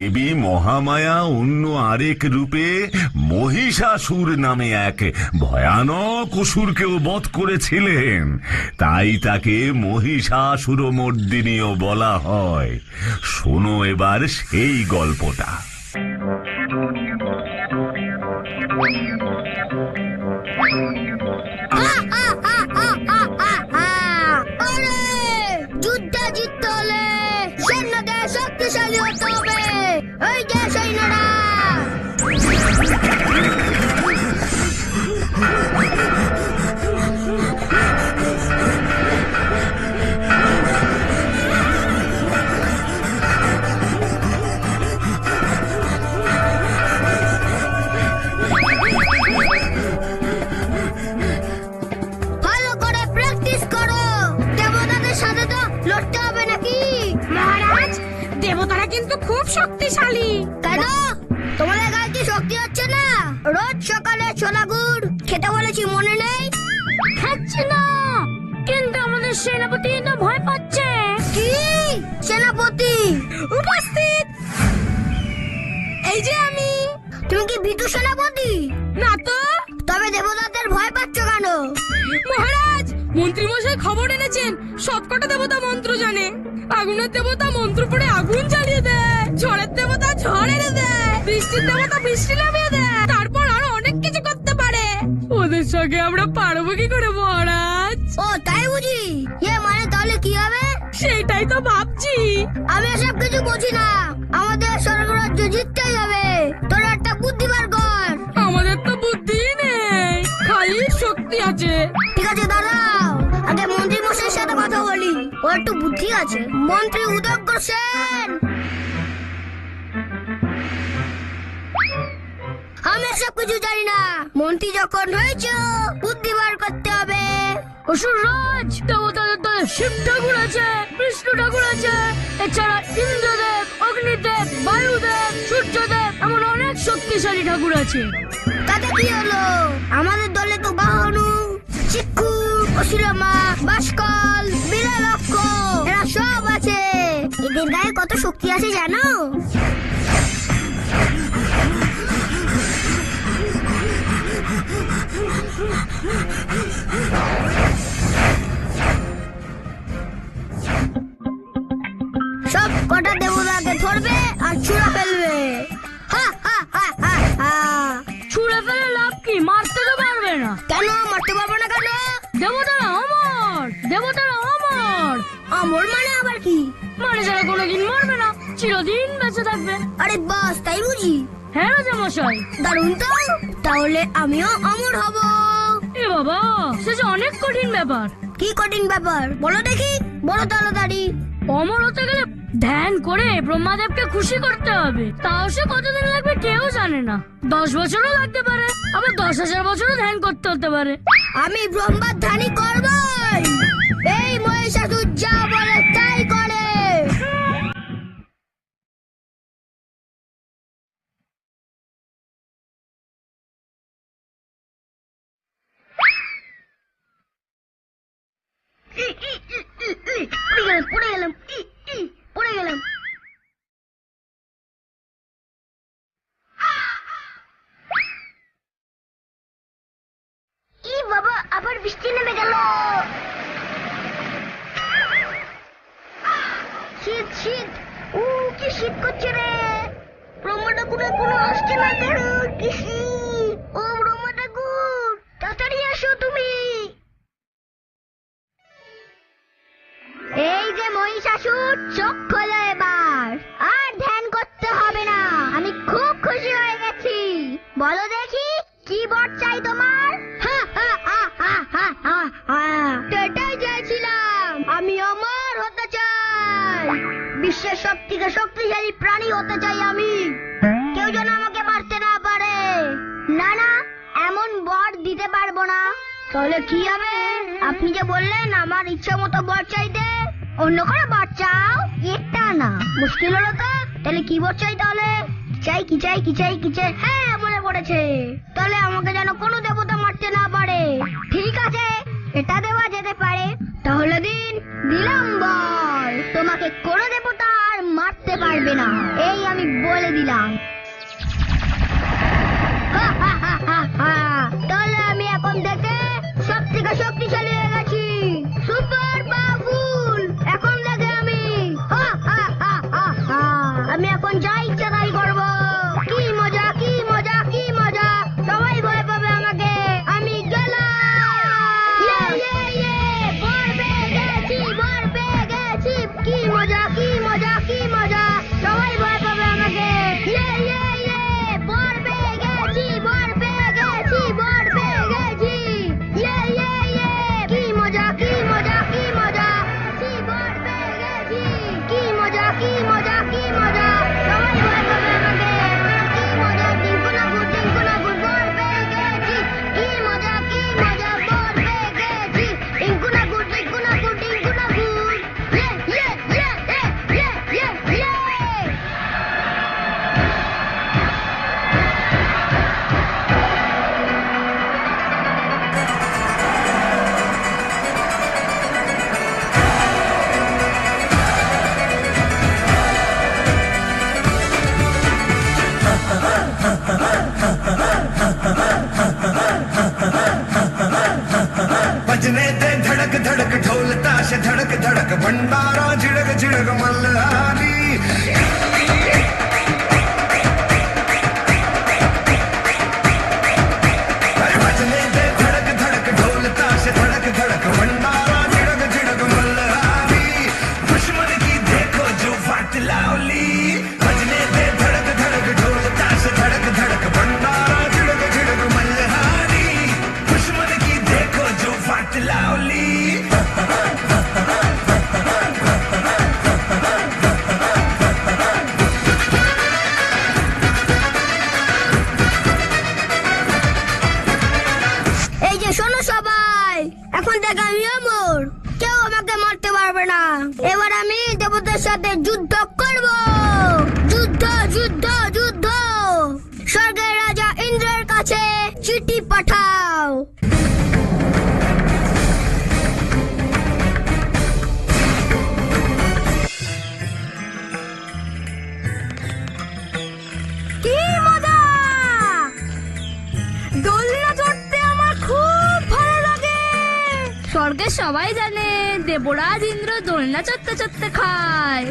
দেবী মহামায়া অন্য আরেক রূপে মহিষাসুর নামে এক ভয়ানক অসুরকেও বধ করেছিলেন। তাই তাকে মহিষাসুরমর্দিনীও বলা হয়। শোনো এবার সেই গল্পটা। আরে খুব শক্তিশালী। কেন? তোমাদের গায়ে কি শক্তি হচ্ছে না? রোজ সকালে ছোলা গুড় খেতে বলেছি মনে নেই? খাচ্ছে না। কিন্তু আমাদের সেনাপতি তো ভয় পাচ্ছে। কি? সেনাপতি? উপস্থিত। এই যে আমি। তুমি কি ভীতু সেনাপতি? না তো। তবে দেবতাদের ভয় পাচ্ছ কেন? মহারাজ মন্ত্রী মশাই খবর এনেছেন। সবকটা দেবতা মন্ত্র জানে। আগুনের দেবতা মন্ত্র ঝড় এনে দেয়। বৃষ্টির দেবতা বৃষ্টি নামিয়ে দেয়। তারপর আরও অনেক কিছু করতে পারে। ওদের সঙ্গে আমরা পারব কি করে মহারাজ? ও তাই বুঝি? এ মানে তাহলে কি হবে? সেইটাই তো ভাবছি। আমি এসব কিছু বুঝি না। আমাদের স্বর্গরাজ্য জিততেই হবে। তোর একটা বুদ্ধি বার কর। আমাদের তো বুদ্ধি নেই। খালি শক্তি আছে। ঠিক আছে দাঁড়াও আগে মন্ত্রী মশাইয়ের সাথে কথা বলি। ও একটু বুদ্ধি আছে। মন্ত্রী উদগ্র সেন আমি এসব কিছু জানি না মন্ত্রী যখন হয়েছে বুদ্ধি বার করতে হবে অসুররাজ দেবতাদের দলে শিব ঠাকুর আছে বিষ্ণু ঠাকুর আছে এছাড়া ইন্দ্রদেব অগ্নিদেব বায়ুদেব সূর্যদেব এমন অনেক শক্তিশালী ঠাকুর আছে তাতে কি হলো আমাদের দলে তো বাহনু চিক্কু অসুরমা বাসকল বিরালক্ষ এরা সব আছে এদের গায়ে কত শক্তি আছে জানো অমর মানে আবার কি? মানে যারা কোনোদিন মরবে না চিরদিন বেঁচে থাকবে। আরে বাস তাই বুঝি? হ্যাঁ রাজা মশাই দারুণ তো। তাহলে আমিও অমর হব। এ বাবা সে যে অনেক কঠিন ব্যাপার। কি কঠিন ব্যাপার? বলো দেখি বলো তাড়াতাড়ি অমর হতে গেলে ধ্যান করে ব্রহ্মাদেবকে খুশি করতে হবে। তাও সে কতদিন লাগবে কেউ জানে না। দশ বছরও লাগতে পারে আবার দশ হাজার বছরও ধ্যান করতে হতে পারে। আমি ব্রহ্মার ধানি করবই। এই মহিষাসুর যা বলো দেখি কি বর চাই তোমার। এটাই চাইছিলাম, আমি অমর হতে চাই। বিশ্বের সব থেকে শক্তিশালী প্রাণী হতে চাই আমি। কেউ যেন আমাকে মারতে না পারে। না না, এমন বর দিতে পারব না। তাহলে কি হবে? আপনি যে বললেন, আমার ইচ্ছা মতো বর চাইতে, অন্য করে বর চাও? এটা না। মুশকিল হলো তো? তাহলে কি বর চাই তাহলে। চাই কি চাই কি চাই কি, চাই। হ্যাঁ পড়েছে তাহলে আমাকে যেন কোনো দেবতা মারতে না পারে। ঠিক আছে, এটা দেওয়া যেতে পারে। তাহলে দিন দিলাম বল। তোমাকে কোনো দেবতা আর মারতে পারবে না। এই আমি বলে দিলাম। তাহলে আমি এখন থেকে সব থেকে শক্তিশালী চড়তে খায়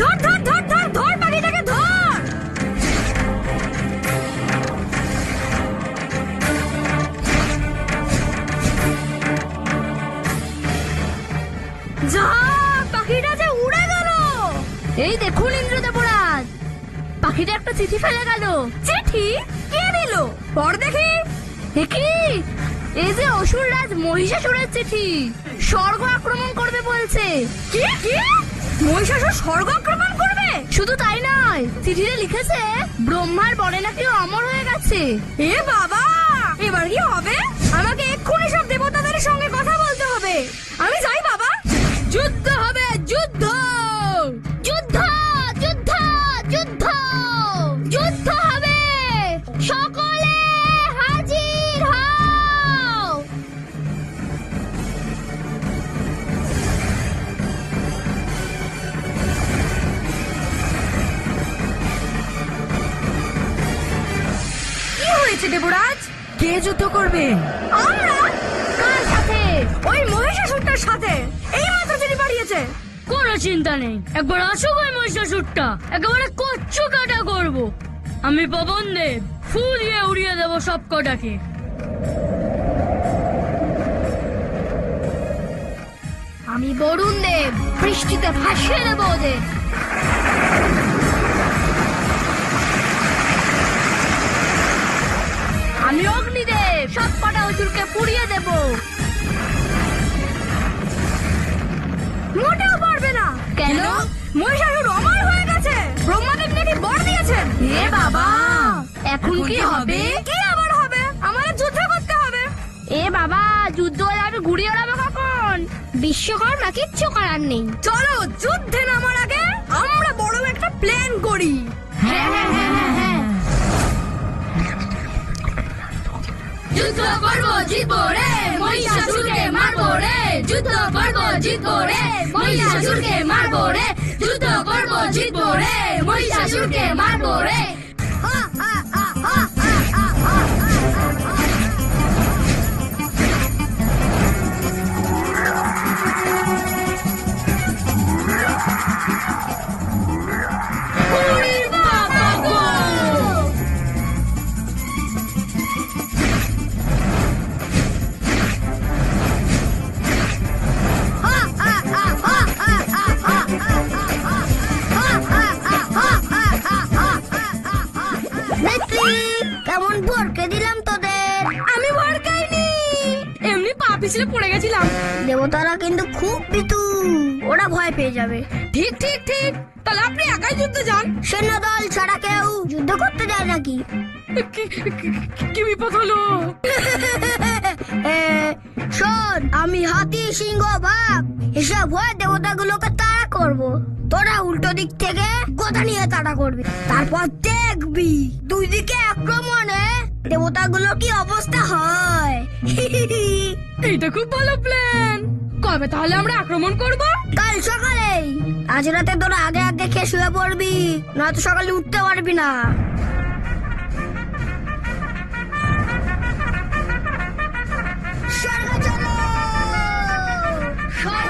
ধর ধর ধর ধর ধর পাখিটাকে ধর যা পাখিটা যে উড়ে গেল এই দেখুন ইন্দ্র দেবরাজ পাখিটা একটা চিঠি ফেলে গেল চিঠি কে দিল পর দেখি কি এই যে অসুররাজ মহিষাসুরের চিঠি। স্বর্গ আক্রমণ করবে বলছে। কি? কি? মহিষাসুর স্বর্গ আক্রমণ করবে? শুধু তাই নয়, চিঠিতে লিখেছে, ব্রহ্মার বনে নাকি অমর হয়ে গেছে। এ বাবা! এবার কি হবে? যুদ্ধ করবে। আমরা? কার সাথে? ওই মহিষাসুরটার সাথে। এই মাত্র যিনি বাড়িয়েছে কোনো চিন্তা নেই। একবার আসুক ওই মহিষাসুরটা। একেবারে কচ্ছু কাটা করব। আমি পবন দেব। ফু দিয়ে উড়িয়ে দেবো সব কটাকে। আমি বরুণ দেব। বৃষ্টিতে ভাসিয়ে দেবো ওদের। আমি অগ্নিদেব সব কটা অসুরকে পুড়িয়ে দেব। মোটেও পারবে না। কেন? মহিষাসুর অমর হয়ে গেছে। ব্রহ্মাদেব নাকি বর দিয়েছেন। এ বাবা! এখন কি হবে? কি আবার হবে? আমাদের যুদ্ধ করতে হবে। এ বাবা যুদ্ধ হলে আমি ঘুরিয়ে ওড়াবো কখন? বিশ্বকর্মা কিচ্ছু করার নেই। চলো যুদ্ধে নামার আগে আমরা বড় একটা প্ল্যান করি। হ্যাঁ হ্যাঁ হ্যাঁ হ্যাঁ। Jutsu Borbo Jitbore, Moi Sasuke Marbore, Jutsu Borbo Jitbore, Moi Sasuke Marbore, Jutsu Borbo Jitbore, Moi Sasuke Marbore. Yeah. পেয়ে যাবে। ঠিক ঠিক ঠিক। তাহলে আপনি একাই যুদ্ধে যান। সৈন্য দল ছাড়া কেউ যুদ্ধ করতে যায় নাকি? কি- বিপদ হলো? শোন আমি হাতি সিংহ বাঘ এসব ভয় দেবতাগুলোকে তাড়া করব। তোরা উল্টো দিক থেকে কথা নিয়ে তাড়া করবি। তারপর দেখবি দুই দিকে আক্রমণে দেবতাগুলোর কি অবস্থা হয়। এটা খুব ভালো প্ল্যান কবে তাহলে আমরা আক্রমণ করব? কাল সকালেই। আজ রাতে তোরা আগে আগে খেয়ে শুয়ে পড়বি, নয়তো সকালে উঠতে পারবি না। চলো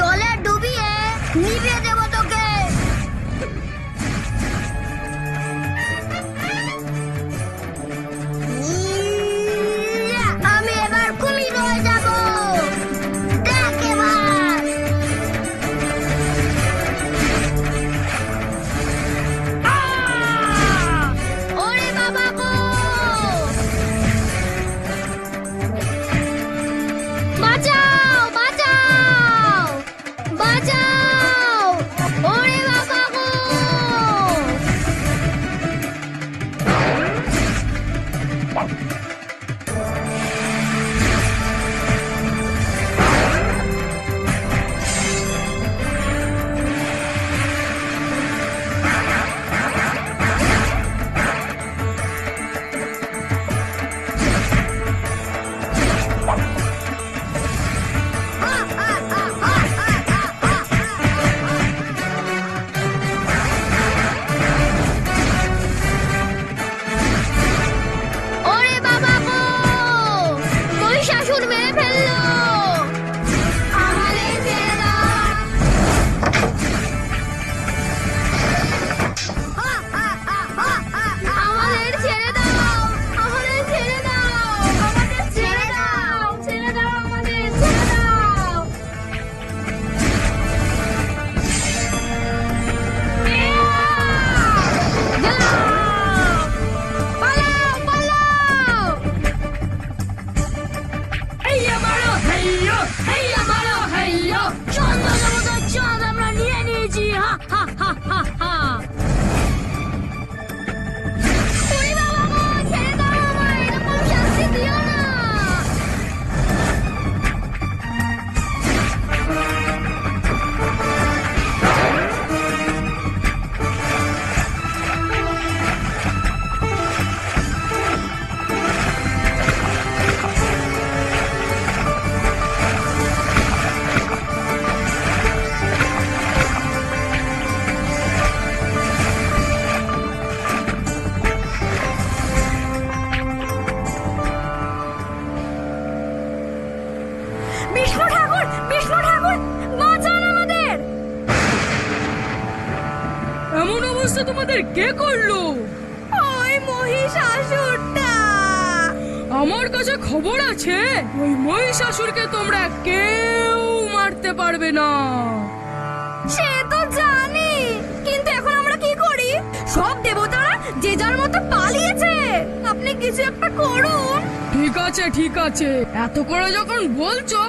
জলে ডুবিয়ে নিভে দেবো এমন অবস্থা তোমাদের। কে করল? ওই মহিষাসুরটা। আমার কাছে খবর আছে ওই মহিষাসুরকে তোমরা কেউ মারতে পারবে না। সে তো জানি কিন্তু এখন আমরা কি করি? সব দেবতারা যে যার মতো পালিয়েছে। আপনি কিছু একটা করুন। ঠিক আছে ঠিক আছে। এত করে যখন বলছো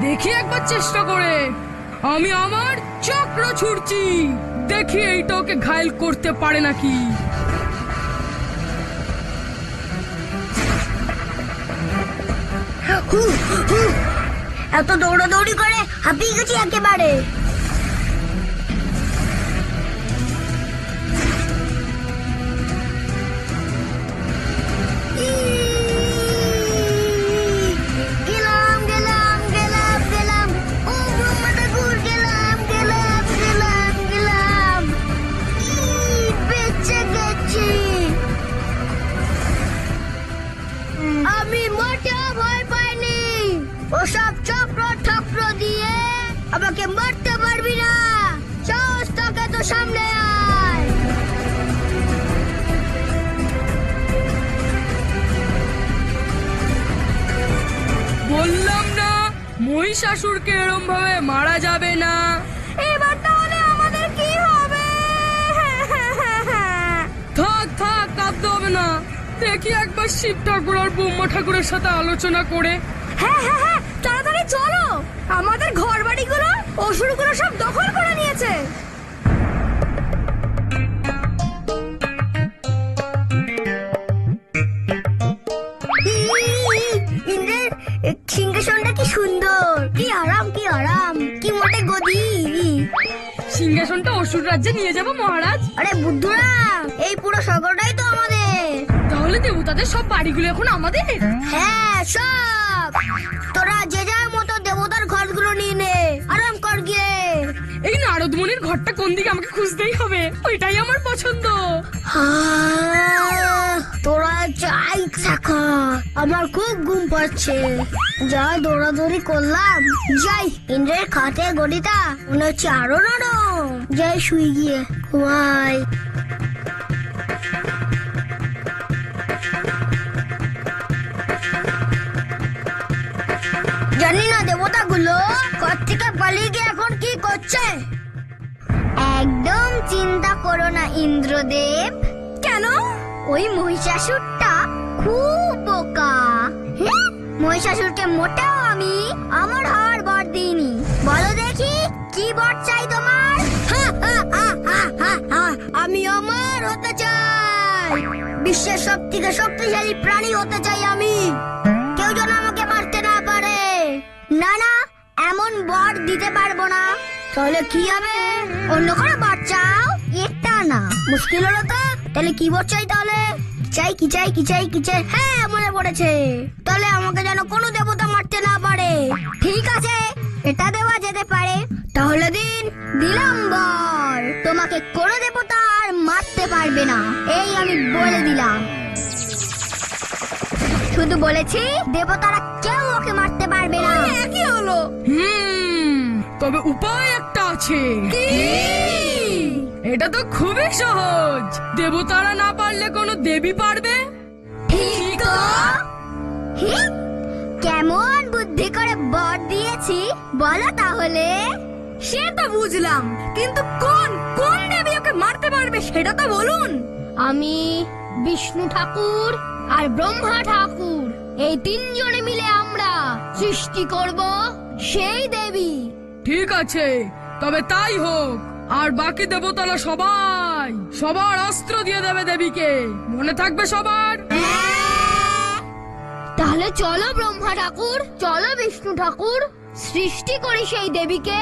দেখি একবার চেষ্টা করে। আমি আমার চক্র ছুটছি দেখি এইটা ওকে ঘায়ল করতে পারে নাকি। এত দৌড়াদৌড়ি করে হাঁপিয়ে গেছি একেবারে আলোচনা করে। হ্যাঁ হ্যাঁ হ্যাঁ তাড়াতাড়ি চলো। আমাদের ঘর বাড়িগুলো অসুরগুলো সব দখল করে নিয়েছে। সিংহাসনটা কি সুন্দর। কি আরাম কি আরাম কি মোটে গদি। সিংহাসনটা অসুর রাজ্যে নিয়ে যাব মহারাজ। আরে বুদ্ধুরা এই পুরো আমাদের তাহলে দেবতাদের সব বাড়িগুলো এখন আমাদের। হ্যাঁ সব। তোরা যে যার মতো দেবতার ঘরগুলো নিয়ে নে আরাম কর গিয়ে। এই নারদমণির ঘরটা কোন দিকে আমাকে খুঁজতেই হবে? ওইটাই আমার পছন্দ। আহ, তোরা যাই থাকা আমার খুব ঘুম পাচ্ছে। যা দৌড়াদৌড়ি করলাম যাই ইন্দ্রের খাতে গড়িটা মনে হচ্ছে আরও নরম। যাই শুই গিয়ে ঘুমাই। না ঘর থেকে পালিয়ে গিয়ে এখন কি করছে? একদম চিন্তা করো না, ইন্দ্রদেব। কেন? ওই মহিষাসুরটা খুব বোকা। হ্যাঁ? মহিষাসুরকে মোটেও আমি আমার হার বর দিইনি। বলো দেখি, কি বর চাই তোমার। আমি আমার হতে চাই। বিশ্বের সব থেকে শক্তিশালী প্রাণী হতে চাই আমি। না না, এমন বর দিতে পারব না। তাহলে কি হবে? অন্য কোনো বর চাও? এটা না। মুশকিল হলো তো। তাহলে কি বর চাই তাহলে। চাই কি চাই কি চাই কি, চাই। হ্যাঁ মনে পড়েছে। তাহলে আমাকে যেন কোনো দেবতা মারতে না পারে। ঠিক আছে, এটা দেওয়া যেতে পারে। তাহলে দিন, দিলাম বর। তোমাকে কোনো দেবতা আর মারতে পারবে না। এই আমি বলে দিলাম। শুধু বলেছি, দেবতারা কেউ ওকে মারতে পারবে না। কি হলো। হুম তবে উপায় একটা আছে। এটা তো খুবই সহজ। দেবতারা না পারলে কোনো দেবী পারবে? ঠিক তো। কেমন বুদ্ধি করে বর দিয়েছি বলো তাহলে। সে তো বুঝলাম কিন্তু কোন কোন দেবী ওকে মারতে পারবে সেটা তো বলুন। আমি বিষ্ণু ঠাকুর আর ব্রহ্মা ঠাকুর। এই তিনজনে মিলে আমরা সৃষ্টি করব সেই দেবী। ঠিক আছে তবে তাই হোক আর বাকি দেবতারা সবাই সবার অস্ত্র দিয়ে দেবে দেবীকে। মনে থাকবে সবার? তাহলে চলো ব্রহ্মা ঠাকুর চলো বিষ্ণু ঠাকুর সৃষ্টি করি সেই দেবীকে।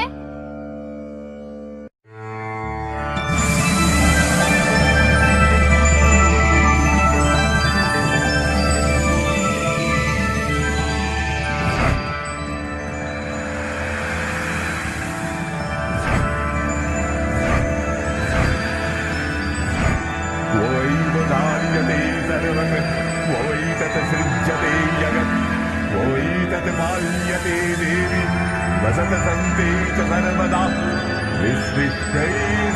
विसृष्टै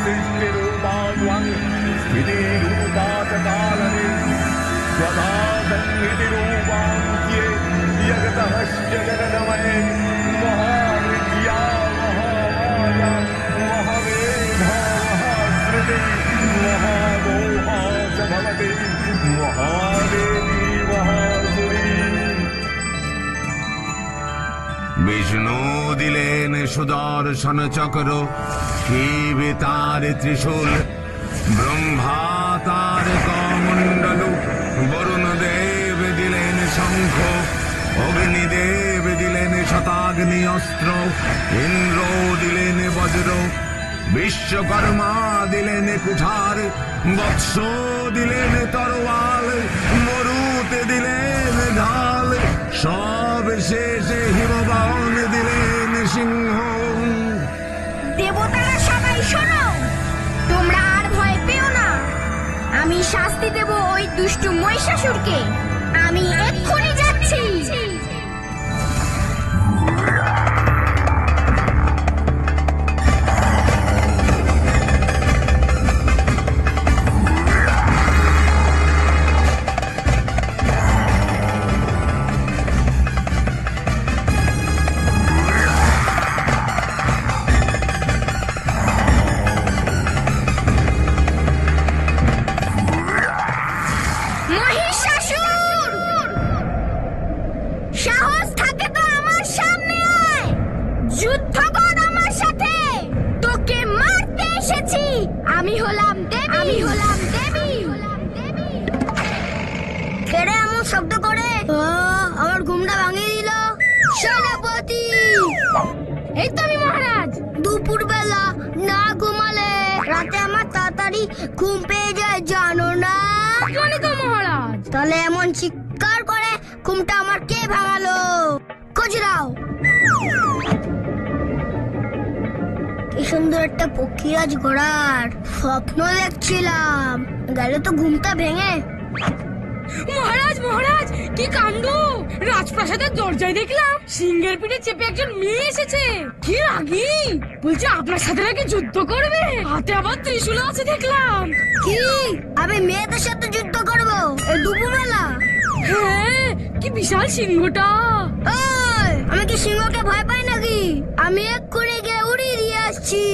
सृष्टिरूपात्वं स्थितिरूपा च कालने स्वधा संहितिरूपान्त्ये जगतश्च जगदमये महाविद्या महामाया महामेधा महाश्रुति महामोहा च भवति বিষ্ণু দিলেন সুদর্শন চক্র শিব তার ত্রিশূল? ব্রহ্মা তার কমণ্ডল, বরুণ দেব দিলেন শঙ্খ অগ্নিদেব দিলেন শতাগ্নি অস্ত্র, ইন্দ্র দিলেন বজ্র, বিশ্বকর্মা দিলেন কুঠার, বৎস দিলেন তরোয়াল, মরুতে দিলেন ঢাল। সব হিমবাহন দিলেন সিংহ। দেবতারা সবাই শোনো, তোমরা আর ভয় পেও না। আমি শাস্তি দেব ওই দুষ্টু মহিষাসুরকে। আমি এক্ষুনি এই তো আমি মহারাজ। দুপুর বেলা না ঘুমালে রাতে আমার তাড়াতাড়ি ঘুম পেয়ে যায় জানো না? জানি তো মহারাজ। তাহলে এমন চিৎকার করে ঘুমটা আমার কে ভাঙালো? খুঁজরাও। কি সুন্দর একটা পক্ষীরাজ ঘোড়ার স্বপ্ন দেখছিলাম। গেলে তো ঘুমটা ভেঙে। মহারাজ মহারাজ কি কাণ্ড? রাজপ্রাসাদের দরজায় দেখলাম সিংহের পিঠে চেপে একজন মেয়ে এসেছে। কি রাগি? বলছে আপনার সাথে নাকি যুদ্ধ করবে? হাতে আবার ত্রিশূল আছে দেখলাম। কি? আমি মেয়েদের সাথে যুদ্ধ করব? দুপুরবেলা? হ্যাঁ কি বিশাল সিংহটা। আমি কি সিংহকে ভয় পাই নাকি? আমি এক করে গিয়ে উড়িয়ে দিয়ে আসছি।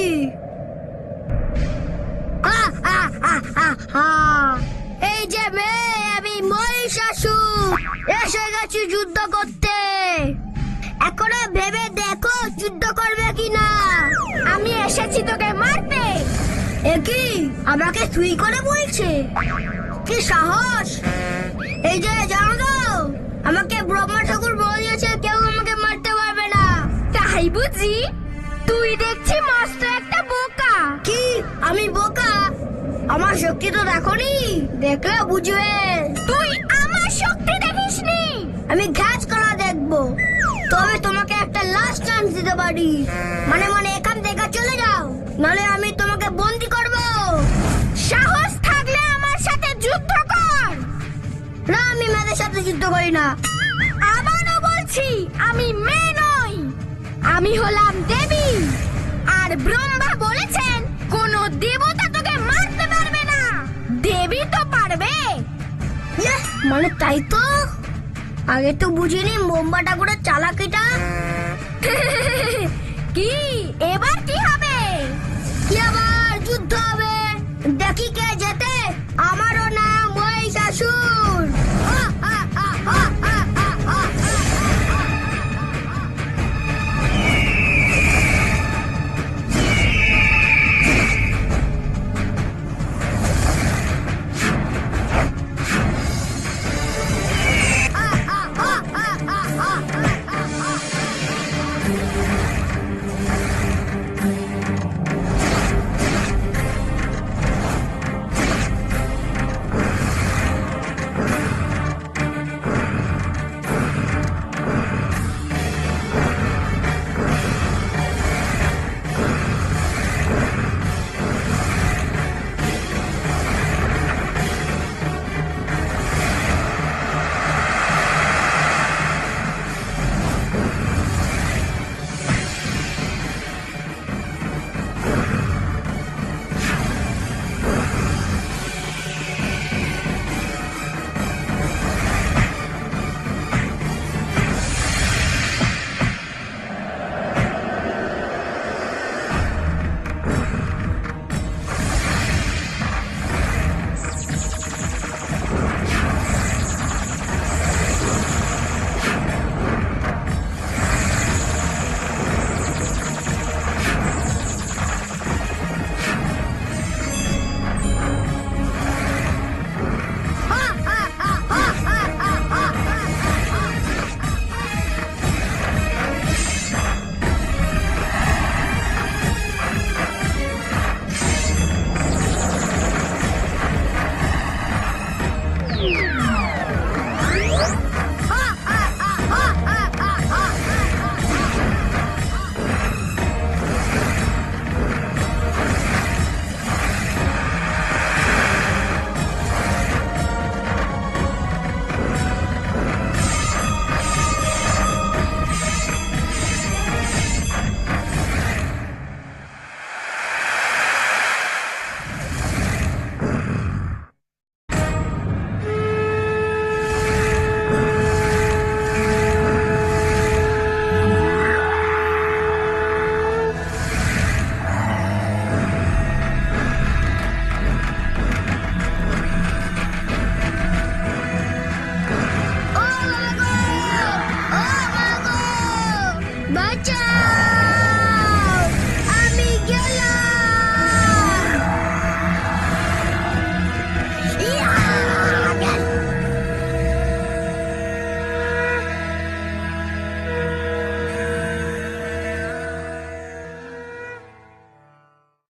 এই যে মেয়ে মহিষাসুর এসে গেছি যুদ্ধ করতে। এখনও ভেবে দেখো যুদ্ধ করবে কিনা। আমি এসেছি তোকে মারতে। একই আমাকে তুই করে বলছে? কি সাহস? এই যে জানো আমাকে ব্রহ্মা ঠাকুর বলিয়েছে, কেউ আমাকে মারতে পারবে না। তাই বুঝি? তুই দেখছি মস্ত একটা বোকা। কি? আমি বোকা? আমার শক্তি তো দেখোনি? দেখলে বুঝবে। তুই আমি ঘাস করা দেখব। তবে তোমাকে একটা লাস্ট চান্স দিতে পারি। মানে মানে এখান থেকে চলে যাও। নালে আমি তোমাকে বন্দি করব। সাহস থাকলে আমার সাথে যুদ্ধ কর। না আমি মেয়েদের সাথে যুদ্ধ করি না। আবারও বলছি আমি মেয়ে নই। আমি হলাম দেবী। আর ব্রহ্মা বলেছেন কোন দেবতা তোকে মারতে পারবে না। দেবী তো পারবে। ইয়ে, মানে তাই তো? আগে তো বুঝিনি মোম্বা ঠাকুরের চালাকিটা। কি? এবার কি হবে? কি আবার যুদ্ধ হবে? দেখি কে যেতে আমারও